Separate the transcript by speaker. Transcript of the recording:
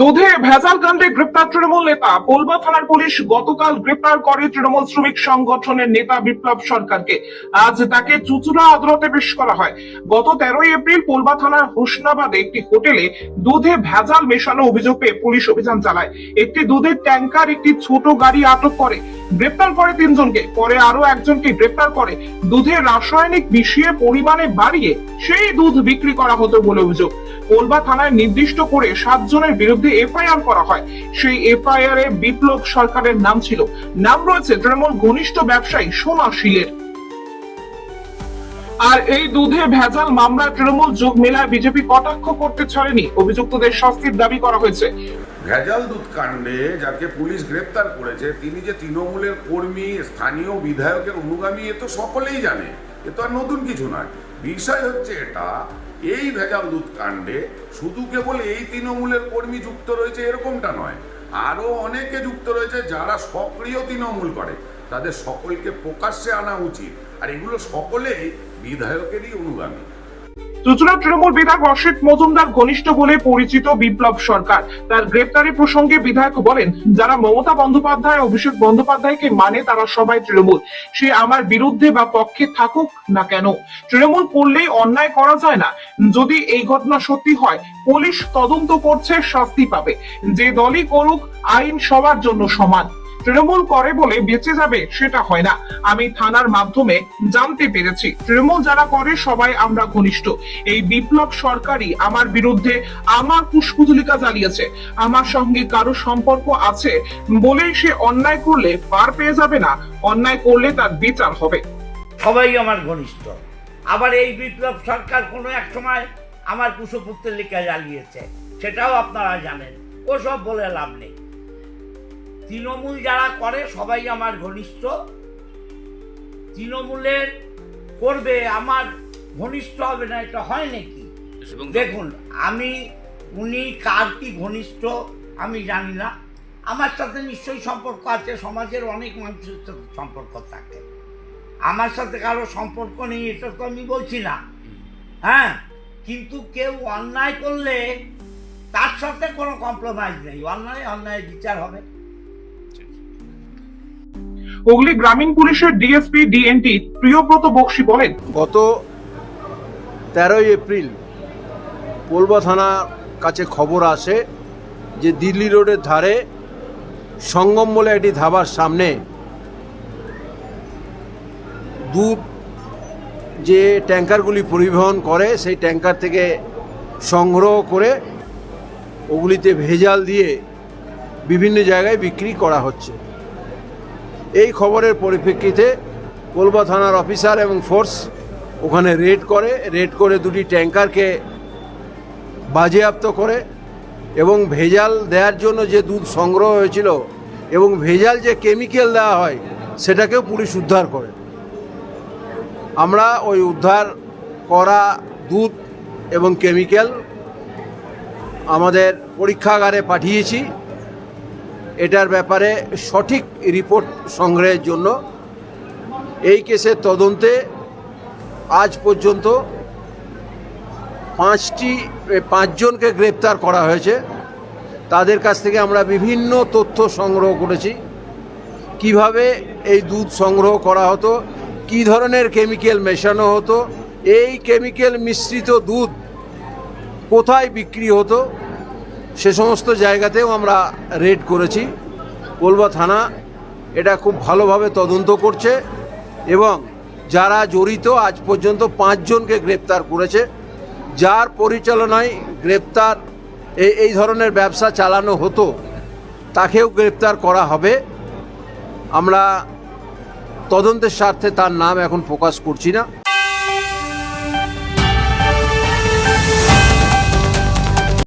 Speaker 1: দুধে ভেজাল কাণ্ডে গ্রেপ্তার তৃণমূল নেতা। পোলবা থানার পুলিশ গতকাল গ্রেপ্তার করে তৃণমূল শ্রমিক সংগঠনের নেতা বিপ্লব সরকারকে। আজ তাকে চুচুড়া আদালতে পেশ করা হয়। গত তেরোই এপ্রিল পোলবা থানার হোসনাবাদে একটি হোটেলে দুধে ভেজাল মেশানো অভিযোগ পেয়ে পুলিশ অভিযান চালায়। একটি দুধের ট্যাঙ্কার একটি ছোট গাড়ি আটক করে। গ্রেপ্তার করে তিনজনকে, পরে আরও একজনকে গ্রেপ্তার করে। দুধের রাসায়নিক মিশিয়ে পরিমাণে বাড়িয়ে সেই দুধ বিক্রি করা হতো বলে অভিযোগ। কোলবা থানায় নির্দিষ্ট করে সাতজনের বিরুদ্ধে এফআইআর করা হয়। সেই এফআইআর এ বিপ্লব সরকারের নাম ছিল। নাম রয়েছে তৃণমূল ঘনিষ্ঠ ব্যবসায়ী সোনা শীলের। আর এই দুধে ভেজাল মামলায় তৃণমূল যোগ মেলায় বিজেপি কটাক্ষ করতে ছাড়েনি। অভিযুক্তদের শাস্তির দাবি করা হয়েছে।
Speaker 2: ভেজাল দুধ কাণ্ডে যাকে পুলিশ গ্রেপ্তার করেছে, তিনি যে তৃণমূলের কর্মী, স্থানীয় বিধায়কের অনুগামী, এ তো সকলেই জানে। এ তো আর নতুন কিছু নয়। বিষয় হচ্ছে এটা, এই ভেজাল দুধ কাণ্ডে শুধু কেবল এই তৃণমূলের কর্মী যুক্ত রয়েছে এরকমটা নয়। আরও অনেকে যুক্ত রয়েছে যারা সক্রিয় তৃণমূল করে। তাদের সকলকে প্রকাশ্যে আনা উচিত। আর এগুলো সকলেই বিধায়কেরই অনুগামী।
Speaker 1: চুচুড়া তৃণমূল বিধায়ক অসিত মজুমদার ঘনিষ্ঠ বলে পরিচিত বিপ্লব সরকার। তার গ্রেপ্তারি প্রসঙ্গে বিধায়ক বলেন, যারা মমতা বন্দ্যোপাধ্যায়, অভিষেক বন্দ্যোপাধ্যায়কে মানে তারা সবাই তৃণমূল। সে আমার বিরুদ্ধে বা পক্ষে থাকুক না কেন? তৃণমূল করলেই অন্যায় করা যায় না। যদি এই ঘটনা সত্যি হয়, পুলিশ তদন্ত করছে, শাস্তি পাবে। যে দলই করুক, আইন সবার জন্য সমান। তৃণমূল করে বলে বেঁচে যাবে সেটা হয় না। আমি থানার মাধ্যমে জানতে পেরেছি। তৃণমূল যারা করে, সবাই আমরা ঘনিষ্ঠ। এই বিপ্লব সরকারই আমার বিরুদ্ধে আমার পুষ্পতুলিকা জ্বালিয়েছে। আমার সঙ্গে কারও সম্পর্ক আছে বলেই সে অন্যায় করলে পার পেয়ে যাবে না। অন্যায় করলে তার বিচার হবে।
Speaker 3: সবাই আমার ঘনিষ্ঠ। আবার এই বিপ্লব সরকার কোনো এক সময় আমার কুশপুত্তলিকা জ্বালিয়েছে। সেটাও আপনারা জানেন। ওসব বলে লাভ নেই। তৃণমূল যারা করে সবাই আমার ঘনিষ্ঠ। তৃণমূলের করবে আমার ঘনিষ্ঠ হবে না এটা হয় নাকি? দেখুন আমি উনি কার কি ঘনিষ্ঠ আমি জানি না। আমার সাথে নিশ্চয়ই সম্পর্ক আছে সমাজের অনেক মানুষের সাথে সম্পর্ক থাকে। আমার সাথে কারও সম্পর্ক নেই এটা তো আমি বলছি না। হ্যাঁ কিন্তু কেউ অন্যায় করলে তার সাথে কোনো কম্প্রোমাইজ নেই। অন্যায় অন্যায় বিচার হবে।
Speaker 1: হুগলি গ্রামীণ পুলিশের ডিএসপি, ডিএনটি প্রিয়ব্রত বক্সি বলেন।
Speaker 4: গত তেরোই এপ্রিল পোলবা থানার কাছে খবর আসে যে দিল্লি রোডের ধারে সঙ্গম বলে একটি ধাবার সামনে দুধ যে ট্যাঙ্কারগুলি পরিবহন করে, সেই ট্যাঙ্কার থেকে সংগ্রহ করে ওগুলিতে ভেজাল দিয়ে বিভিন্ন জায়গায় বিক্রি করা হচ্ছে। এই খবরের পরিপ্রেক্ষিতে কোলবা থানার অফিসার এবং ফোর্স ওখানে রেড করে রেড করে দুটি ট্যাঙ্কারকে বাজেয়াপ্ত করে এবং ভেজাল দেওয়ার জন্য যে দুধ সংগ্রহ হয়েছিল এবং ভেজাল যে কেমিক্যাল দেওয়া হয়, সেটাকেও পুলিশ উদ্ধার করে। আমরা ওই উদ্ধার করা দুধ এবং কেমিক্যাল আমাদের পরীক্ষাগারে পাঠিয়েছি। এটার ব্যাপারে সঠিক রিপোর্ট সংগ্রহের জন্য এই কেসের তদন্তে আজ পর্যন্ত পাঁচটি পাঁচজনকে গ্রেপ্তার করা হয়েছে। তাদের কাছ থেকে আমরা বিভিন্ন তথ্য সংগ্রহ করেছি। কীভাবে এই দুধ সংগ্রহ করা হতো, কী ধরনের কেমিক্যাল মেশানো হতো, এই কেমিক্যাল মিশ্রিত দুধ কোথায় বিক্রি হতো সে সমস্ত জায়গাতেও আমরা রেড করেছি। কোলবা থানা এটা খুব ভালোভাবে তদন্ত করছে এবং যারা জড়িত আজ পর্যন্ত পাঁচজনকে গ্রেপ্তার করেছে, যার পরিচালনায় গ্রেপ্তার এই ধরনের ব্যবসা চালানো হতো, তাকেও গ্রেপ্তার করা হবে। আমরা তদন্তের স্বার্থে তার নাম এখন প্রকাশ করছি না।